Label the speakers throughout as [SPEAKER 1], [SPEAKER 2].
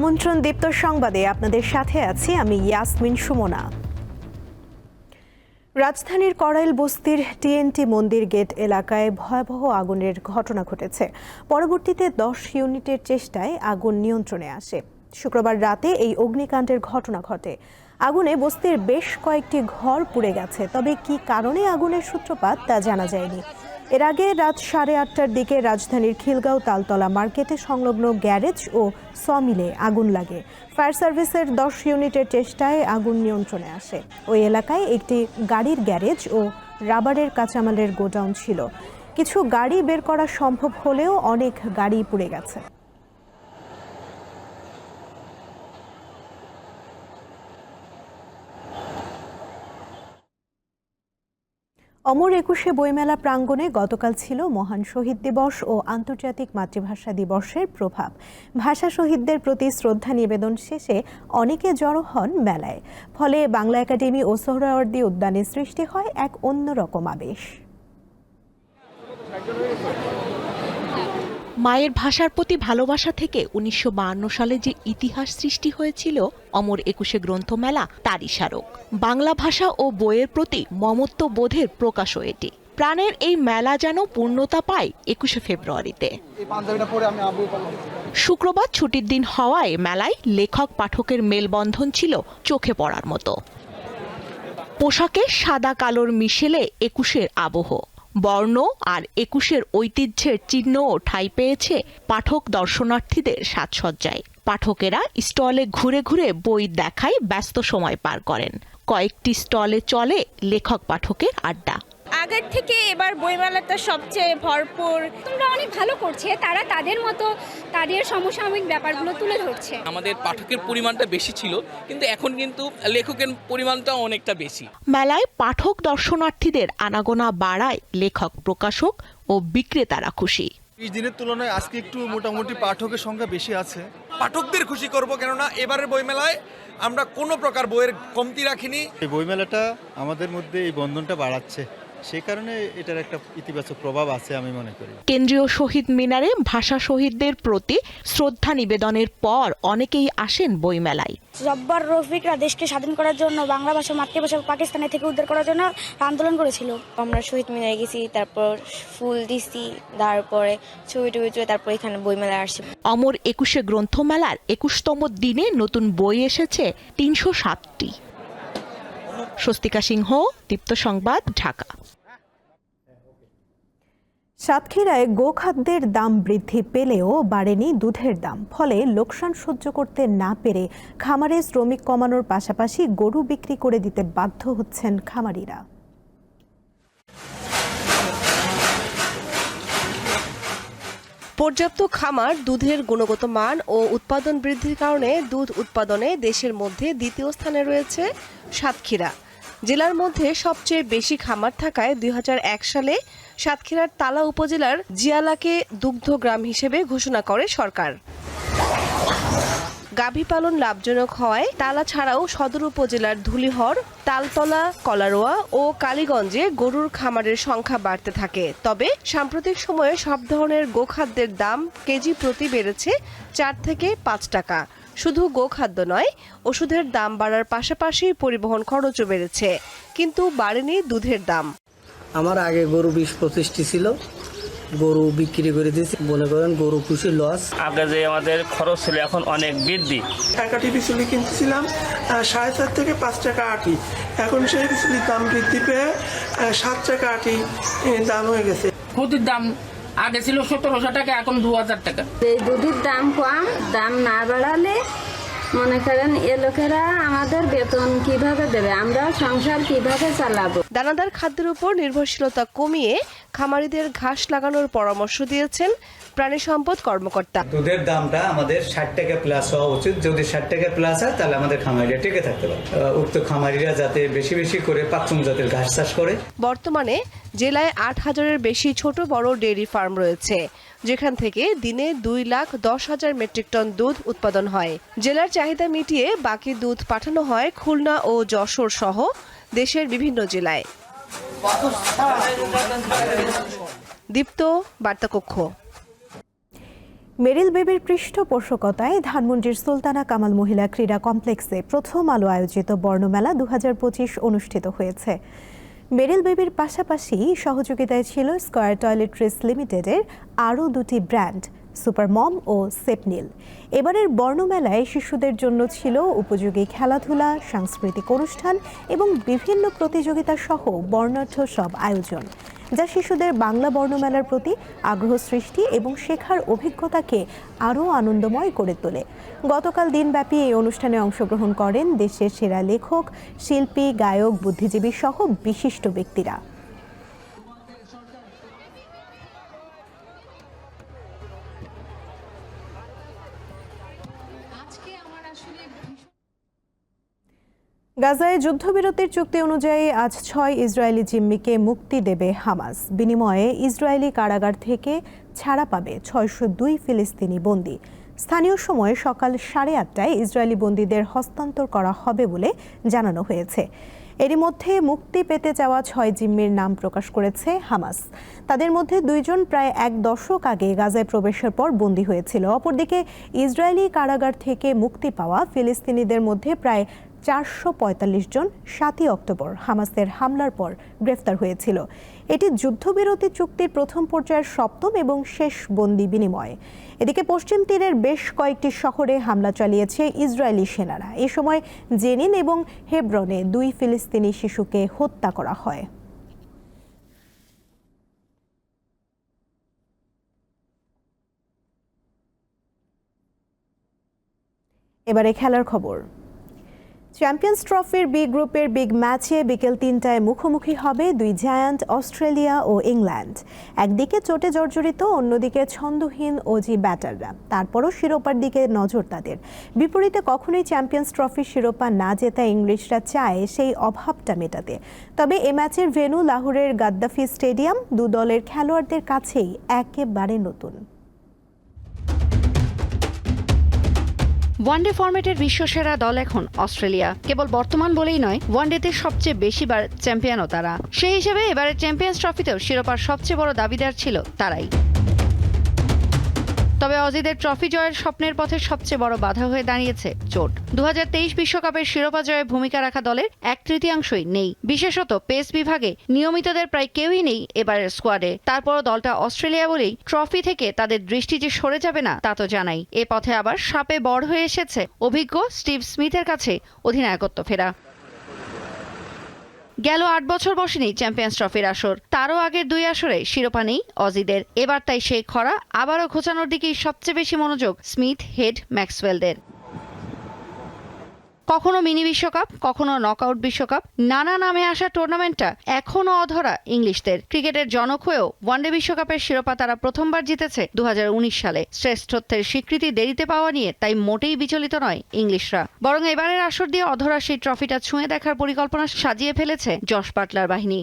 [SPEAKER 1] আমন্ত্রণ দীপ্ত সংবাদে আপনাদের সাথে আছি আমি ইয়াসমিন সুমনা। রাজধানীর করাইল বস্তির টিএনটি মন্দির গেট এলাকায় ভয়াবহ আগুনের ঘটনা ঘটেছে। পরবর্তীতে দশ ইউনিটের চেষ্টায় আগুন নিয়ন্ত্রণে আসে। শুক্রবার রাতে এই অগ্নিকাণ্ডের ঘটনা ঘটে। আগুনে বস্তির বেশ কয়েকটি ঘর পুড়ে গেছে। তবে কী কারণে আগুনের সূত্রপাত তা জানা যায়নি। এর আগে রাত সাড়ে আটটার দিকে রাজধানীর খিলগাঁও তালতলা মার্কেটে সংলগ্ন গ্যারেজ ও সমিলে আগুন লাগে। ফায়ার সার্ভিসের দশ ইউনিটের চেষ্টায় আগুন নিয়ন্ত্রণে আসে। ওই এলাকায় একটি গাড়ির গ্যারেজ ও রাবারের কাঁচামালের গোডাউন ছিল। কিছু গাড়ি বের করা সম্ভব হলেও অনেক গাড়ি পুড়ে গেছে। অমর একুশে বইমেলা প্রাঙ্গণে গতকাল ছিল মহান শহীদ দিবস ও আন্তর্জাতিক মাতৃভাষা দিবসের প্রভাব। ভাষা শহীদদের প্রতি শ্রদ্ধা নিবেদন শেষে অনেকে জড়ো হন মেলায়। ফলে বাংলা একাডেমি ও সোহরাওয়ার্দী উদ্যানে সৃষ্টি হয় এক অন্যরকম আবেশ।
[SPEAKER 2] মায়ের ভাষার প্রতি ভালোবাসা থেকে উনিশশো সালে যে ইতিহাস সৃষ্টি হয়েছিল অমর একুশে গ্রন্থমেলা তারই স্মারক। বাংলা ভাষা ও বইয়ের প্রতি মমত্ব বোধের প্রকাশও এটি। প্রাণের এই মেলা যেন পূর্ণতা পায় একুশে ফেব্রুয়ারিতে। শুক্রবার ছুটির দিন হওয়ায় মেলায় লেখক পাঠকের মেলবন্ধন ছিল চোখে পড়ার মতো। পোশাকে সাদা কালোর মিশেলে একুশের আবহ। বর্ণ আর একুশের ঐতিহ্যের চিহ্নও ঠাঁই পেয়েছে পাঠক দর্শনার্থীদের সাজসজ্জায়। পাঠকেরা স্টলে ঘুরে ঘুরে বই দেখায় ব্যস্ত সময় পার করেন। কয়েকটি স্টলে চলে লেখক পাঠকের আড্ডা।
[SPEAKER 3] আগের থেকে এবার বইমেলাটা সবচেয়ে ভরপুর।
[SPEAKER 4] তোমরা অনেক ভালো করছে তারা তাদের মতো তাদের সমসাময়িক ব্যাপারগুলো তুলে ধরছে।
[SPEAKER 5] আমাদের পাঠকের পরিমাণটা বেশি ছিল কিন্তু এখন কিন্তু লেখকের পরিমাণটা অনেকটা বেশি।
[SPEAKER 2] মেলায় পাঠক দর্শনার্থীদের আনাগোনা বাড়ায় লেখক প্রকাশক ও বিক্রেতারা খুশি।
[SPEAKER 6] বিশ দিনের তুলনায় আজকে একটু মোটামুটি পাঠকের সংখ্যা বেশি আছে।
[SPEAKER 7] পাঠকদের খুশি করব কেননা এবারের বইমেলায় আমরা কোনো প্রকার বইয়ের কমতি রাখিনি।
[SPEAKER 6] এই বইমেলাটা আমাদের মধ্যে এই বন্ধনটা বাড়াচ্ছে। সেই কারণে এটার একটা ইতিবাচক প্রভাব আছে আমি মনে করি।
[SPEAKER 2] কেন্দ্রীয় শহীদ মিনারে ভাষা শহীদদের প্রতি শ্রদ্ধা নিবেদনের পর অনেকেই আসেন বইমেলায়।
[SPEAKER 8] জব্বার রফিকরা দেশকে স্বাধীন করার জন্য বাংলা ভাষা মাতৃভাষা পাকিস্তানে থেকে উদ্ধার করার জন্য আন্দোলন করেছিল।
[SPEAKER 3] আমরা শহীদ মিনারে গেছি তারপর ফুল দিছি তারপরে ছবি টবি তুলে তারপর এখানে বইমেলা আসছি।
[SPEAKER 2] অমর একুশে গ্রন্থমেলার একুশতম দিনে নতুন বই এসেছে তিনশো সাতটি। স্বস্তিকা সিংহ দীপ্ত সংবাদ ঢাকা।
[SPEAKER 1] সাতক্ষীরায় গোখাদ্যের দাম বৃদ্ধি পেলেও বাড়েনি দুধের দাম ফলে লোকসান সহ্য করতে না পেরে খামারে শ্রমিক কমানোর পাশাপাশি গরু বিক্রি করে দিতে বাধ্য হচ্ছেন খামারিরা।
[SPEAKER 9] পর্যাপ্ত খামার দুধের গুণগত মান ও উৎপাদন বৃদ্ধির কারণে দুধ উৎপাদনে দেশের মধ্যে দ্বিতীয় স্থানে রয়েছে সাতক্ষীরা। জেলার মধ্যে সবচেয়ে বেশি খামার থাকায় দুই হাজার এক সালে সাতক্ষীরার তালা উপজেলার জিয়ালাকে দুগ্ধ গ্রাম হিসেবে ঘোষণা করে সরকার। গাভী পালন লাভজনক হওয়ায় তালা ছাড়াও সদর উপজেলার ধুলিহর, তালতলা, কলারোয়া ও কালীগঞ্জে গরুর খামারের সংখ্যা বাড়তে থাকে। তবে সাম্প্রতিক সময়ে সব ধরনের গোখাদ্যের দাম কেজি প্রতি বেড়েছে চার থেকে পাঁচ টাকা। শুধু গোখাদ্য নয় ওষুধের দাম বাড়ার পাশাপাশি পরিবহন খরচও বেড়েছে কিন্তু বাড়েনি দুধের দাম।
[SPEAKER 10] আমার আগে গরু বিশ পঁচিশটি ছিল গরু বিক্রি করে দিয়েছি। মনে করেন গরু খুশি লস
[SPEAKER 11] আগে যে আমাদের খরচ ছিল এখন অনেক বৃদ্ধি।
[SPEAKER 12] টাকাটি বিচুলি কিনতেছিলাম সাড়ে চার থেকে পাঁচ টাকা আটি। এখন সেই বিচুলির দাম বৃদ্ধি পেয়ে সাত টাকা আটি দাম হয়ে গেছে।
[SPEAKER 11] প্রতির দাম আগে ছিল সতেরোশো টাকা এখন দু হাজার টাকা।
[SPEAKER 4] এই দুধের দাম কম দাম না বাড়ালে মনে করেন এ লোকেরা আমাদের বেতন কীভাবে দেবে? আমরা সংসার কীভাবে চালাবো?
[SPEAKER 9] দানাদার খাদ্যের উপর নির্ভরশীলতা কমিয়ে খামারিদের ঘাস লাগানোর পরামর্শ দিয়েছেন প্রাণী সম্পদ কর্মকর্তা।
[SPEAKER 10] দুধের দামটা আমাদের ষাট টাকা প্লাস হওয়া উচিত। যদি ষাট টাকা প্লাস হয় তাহলে আমাদের খামারিরা টিকে থাকতে পারে উক্ত খামারিরা যাতে বেশি বেশি করে পাঁচম জাতের ঘাস চাষ করে।
[SPEAKER 9] বর্তমানে জেলায় আট হাজারের বেশি ছোট বড় ডেয়ারি ফার্ম রয়েছে যেখান থেকে দিনে দুই লাখ দশ হাজার মেট্রিক টন দুধ উৎপাদন হয়। জেলার চাহিদা মিটিয়ে বাকি দুধ পাঠানো হয় খুলনা ও যশোর সহ দেশের বিভিন্ন জেলায়। দীপ্ত বার্তাকক্ষ।
[SPEAKER 1] মেরিল বেবির পৃষ্ঠপোষকতায় ধানমন্ডির সুলতানা কামাল মহিলা ক্রীড়া কমপ্লেক্সে প্রথম আলো আয়োজিত বর্ণমেলা দু হাজার পঁচিশ অনুষ্ঠিত হয়েছে। মেরিল বেবির পাশাপাশি সহযোগিতায় ছিল স্কয়ার টয়লেট্রিজ লিমিটেডের আরও দুটি ব্র্যান্ড, সুপার মম ও সেপনিল। এবারের বর্ণমেলায় শিশুদের জন্য ছিল উপযোগী খেলাধুলা, সাংস্কৃতিক অনুষ্ঠান এবং বিভিন্ন প্রতিযোগিতা সহ বর্ণাঢ্য সব আয়োজন। যা শিশুদের বাংলা বর্ণমেলার প্রতি আগ্রহ সৃষ্টি এবং শেখার অভিজ্ঞতাকে আরও আনন্দময় করে তোলে। গতকাল দিনব্যাপী এই অনুষ্ঠানে অংশগ্রহণ করেন দেশের সেরা লেখক, শিল্পী, গায়ক, বুদ্ধিজীবী সহ বিশিষ্ট ব্যক্তিরা। গাজায় যুদ্ধবিরতির চুক্তি অনুযায়ী আজ ছয় ইসরায়েলি জিম্মিকে মুক্তি দেবে হামাস। বিনিময়ে ইসরায়েলি কারাগার থেকে ছাড়া পাবে ছয়শো দুই ফিলিস্তিনি বন্দী। স্থানীয় সময়ে সকাল সাড়ে আটটায় ইসরায়েলি বন্দীদের হস্তান্তর করা হবে বলে জানানো হয়েছে। এরই মধ্যে মুক্তি পেতে যাওয়া ছয় জিম্মির নাম প্রকাশ করেছে হামাস। তাদের মধ্যে দুইজন প্রায় এক দশক আগে গাজায় প্রবেশের পর বন্দী হয়েছিল। অপরদিকে ইসরায়েলি কারাগার থেকে মুক্তি পাওয়া ফিলিস্তিনিদের মধ্যে প্রায় চারশো পঁয়তাল্লিশ জন সাতই অক্টোবর হামাসের হামলার পর গ্রেফতার হয়েছিল। এটি যুদ্ধবিরতি চুক্তির প্রথম পর্যায়ের সপ্তম এবং শেষ বন্দি বিনিময়। এদিকে পশ্চিম তীরের বেশ কয়েকটি শহরে হামলা চালিয়েছে ইসরায়েলি সেনারা। এ সময় জেনিন এবং হেব্রনে দুই ফিলিস্তিনি শিশুকে হত্যা করা হয়। এবারে খেলার খবর। চ্যাম্পিয়ন্স ট্রফির বি গ্রুপের বিগ ম্যাচে বিকেল তিনটায় মুখোমুখি হবে দুই জায়ান্ট অস্ট্রেলিয়া ও ইংল্যান্ড। একদিকে চোটে জর্জরিত, অন্যদিকে ছন্দহীন ওজি ব্যাটাররা। তারপরও শিরোপার দিকে নজর তাদের। বিপরীতে কখনোই চ্যাম্পিয়ন্স ট্রফির শিরোপা না জেতা ইংলিশরা চায় সেই অভাবটা মেটাতে। তবে এ ম্যাচের ভেন্যু লাহোরের গাদ্দাফি স্টেডিয়াম, দু দলের খেলোয়াড়দের কাছেই একেবারে নতুন।
[SPEAKER 13] ওয়ানডে ফরম্যাটের বিশ্বসেরা দল এখন অস্ট্রেলিয়া। কেবল বর্তমান বলেই নয়, ওয়ানডেতে সবচেয়ে বেশিবার চ্যাম্পিয়নও তারা। সেই হিসেবে এবারের চ্যাম্পিয়ন্স ট্রফিতেও শিরোপার সবচেয়ে বড় দাবিদার ছিল তারাই। তবে অজিদের ট্রফি জয়ের স্বপ্নের পথে সবচেয়ে বড় বাধা হয়ে দাঁড়িয়েছে চোট। দু বিশ্বকাপের শিরোপা জয়ে ভূমিকা রাখা দলের এক তৃতীয়াংশই নেই। বিশেষত পেস বিভাগে নিয়মিতদের প্রায় কেউই নেই এবারের স্কোয়াডে। তারপরও দলটা অস্ট্রেলিয়া বলেই ট্রফি থেকে তাদের দৃষ্টি যে সরে যাবে না, তা তো জানাই। এ পথে আবার সাপে বড় হয়ে এসেছে অভিজ্ঞ স্টিভ স্মিথের কাছে অধিনায়কত্ব ফেরা। গেল আট বছর বসেনি চ্যাম্পিয়ন্স ট্রফির আসর। তারও আগের দুই আসরে শিরোপা নেই অজিদের। এবার তাই সেই খরা। আবারও ঘোচানোর দিকেই সবচেয়ে বেশি মনোযোগ স্মিথ হেড ম্যাক্সওয়েলদের। কখনো মিনি বিশ্বকাপ, কখনো নকআউট বিশ্বকাপ, নানা নামে আসা টুর্নামেন্টটা এখনও অধরা ইংলিশদের। ক্রিকেটের জনক হয়েও ওয়ানডে বিশ্বকাপের শিরোপা তারা প্রথমবার জিতেছে দু হাজার উনিশ সালে। শ্রেষ্ঠত্বের স্বীকৃতি দেরিতে পাওয়া নিয়ে তাই মোটেই বিচলিত নয় ইংলিশরা। বরং এবারের আসর দিয়ে অধরা সেই ট্রফিটা ছুঁয়ে দেখার পরিকল্পনা সাজিয়ে ফেলেছে জশ পাটলার বাহিনী।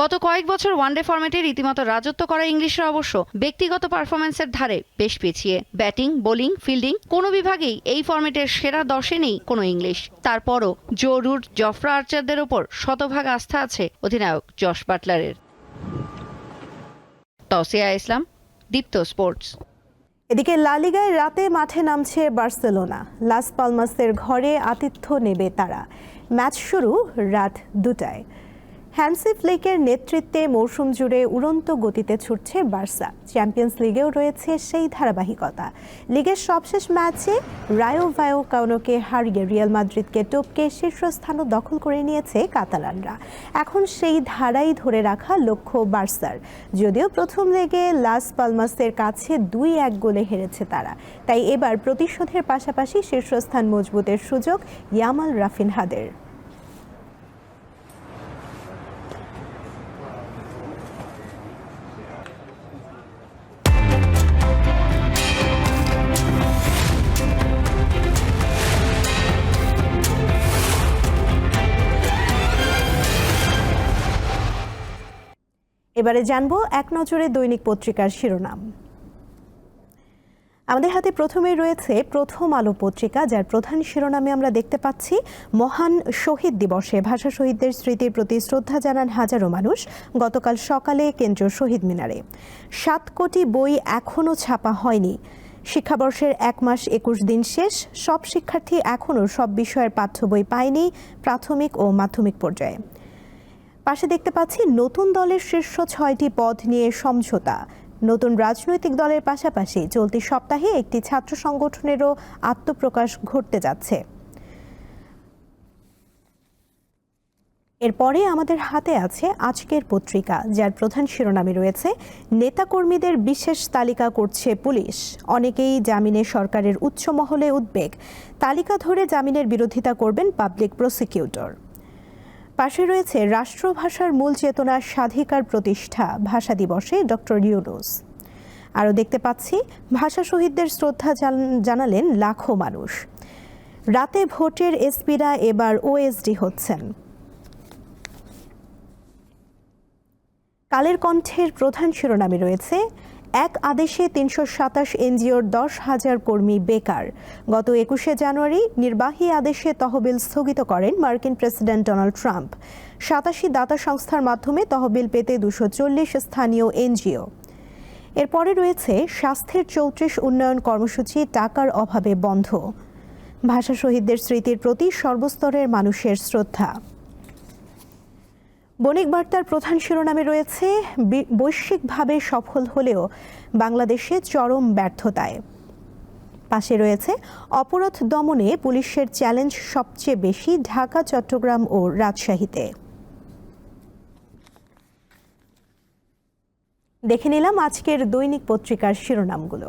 [SPEAKER 13] গত কয়েক বছর ওয়ানডে ফরম্যাটে রীতিমতো রাজত্ব করা ইংলিশরা অবশ্য ব্যক্তিগত পারফরম্যান্সের ধারে বেশ পিছিয়ে। ব্যাটিং, বোলিং, ফিল্ডিং কোনো বিভাগেই এই ফরম্যাটের সেরা দশে নেই কোনো ইংলিশ। তারপরও জো রুট, জফরা আর্চারদের ওপর শতভাগ আস্থা আছে অধিনায়ক জশ বাটলারের। তসিয়া ইসলাম, দীপ্ত স্পোর্টস।
[SPEAKER 1] এদিকে লালিগায় রাতে মাঠে নামছে বার্সেলোনা। লাস পালমাসের ঘরে আতিথ্য নেবে তারা। ম্যাচ শুরু রাত দুটায়। হ্যান্সি ফ্লিকের নেতৃত্বে মৌসুম জুড়ে উড়ন্ত গতিতে ছুটছে বার্সা। চ্যাম্পিয়ন্স লিগেও রয়েছে সেই ধারাবাহিকতা। লিগের সবশেষ ম্যাচে রায়ো ভায়ো কাউনোকে হারিয়ে রিয়াল মাদ্রিদকে টপকে শীর্ষস্থানও দখল করে নিয়েছে কাতালানরা। এখন সেই ধারাই ধরে রাখা লক্ষ্য বার্সার। যদিও প্রথম লেগে লাস পালমাসের কাছে দুই এক গোলে হেরেছে তারা। তাই এবার প্রতিশোধের পাশাপাশি শীর্ষস্থান মজবুতের সুযোগ ইয়ামাল রাফিনহাদের। এবারে জানব এক নজরে দৈনিক পত্রিকার শিরোনাম। আমাদের হাতে প্রথমে রয়েছে প্রথম আলো পত্রিকা, যার প্রধান শিরোনামে আমরা দেখতে পাচ্ছি, মহান শহীদ দিবসে ভাষা শহীদদের স্মৃতির প্রতি শ্রদ্ধা জানান হাজারো মানুষ, গতকাল সকালে কেন্দ্রীয় শহীদ মিনারে। সাত কোটি বই এখনও ছাপা হয়নি। শিক্ষাবর্ষের এক মাস একুশ দিন শেষ, সব শিক্ষার্থী এখনও সব বিষয়ের পাঠ্য বই পায়নি, প্রাথমিক ও মাধ্যমিক পর্যায়ে। পাশে দেখতে পাচ্ছি নতুন দলের শীর্ষ ছয়টি পদ নিয়ে সমঝোতা। নতুন রাজনৈতিক দলের পাশাপাশি চলতি সপ্তাহে একটি ছাত্র সংগঠনেরও আত্মপ্রকাশ ঘটতে যাচ্ছে। এরপরে আমাদের হাতে আছে আজকের পত্রিকা, যার প্রধান শিরোনামে রয়েছে, নেতাকর্মীদের বিশেষ তালিকা করছে পুলিশ। অনেকেই জামিনে সরকারের উচ্চ মহলে উদ্বেগ। তালিকা ধরে জামিনের বিরোধিতা করবেন পাবলিক প্রসিকিউটর। পাশে রয়েছে রাষ্ট্রভাষার মূল চেতনা স্বাধিকার প্রতিষ্ঠা, ভাষা দিবসে ডক্টর ইউনুস। আরও দেখতে পাচ্ছি, ভাষা শহীদদের শ্রদ্ধা জানালেন লাখো মানুষ। রাতে ভোটের এসপিরা এবার ওএসডি হচ্ছেন। কালের কণ্ঠের প্রধান শিরোনামে রয়েছে এক আদেশে তিনশো সাতাশ এনজিওর দশ হাজার কর্মী বেকার। গত একুশে জানুয়ারি নির্বাহী আদেশে তহবিল স্থগিত করেন মার্কিন প্রেসিডেন্ট ডোনাল্ড ট্রাম্প। সাতাশি দাতা সংস্থার মাধ্যমে তহবিল পেতে দুশো চল্লিশ স্থানীয় এনজিও। এরপরে রয়েছে স্বাস্থ্যের চৌত্রিশ উন্নয়ন কর্মসূচি টাকার অভাবে বন্ধ। ভাষা শহীদদের স্মৃতির প্রতি সর্বস্তরের মানুষের শ্রদ্ধা। বণিক বার্তার প্রধান শিরোনামে রয়েছে বৈশ্বিকভাবে সফল হলেও বাংলাদেশে চরম ব্যর্থতায়। পাশে রয়েছে, অপরাধ দমনে পুলিশের চ্যালেঞ্জ সবচেয়ে বেশি ঢাকা, চট্টগ্রাম ও রাজশাহীতে। দেখে নিলাম আজকের দৈনিক পত্রিকার শিরোনামগুলো।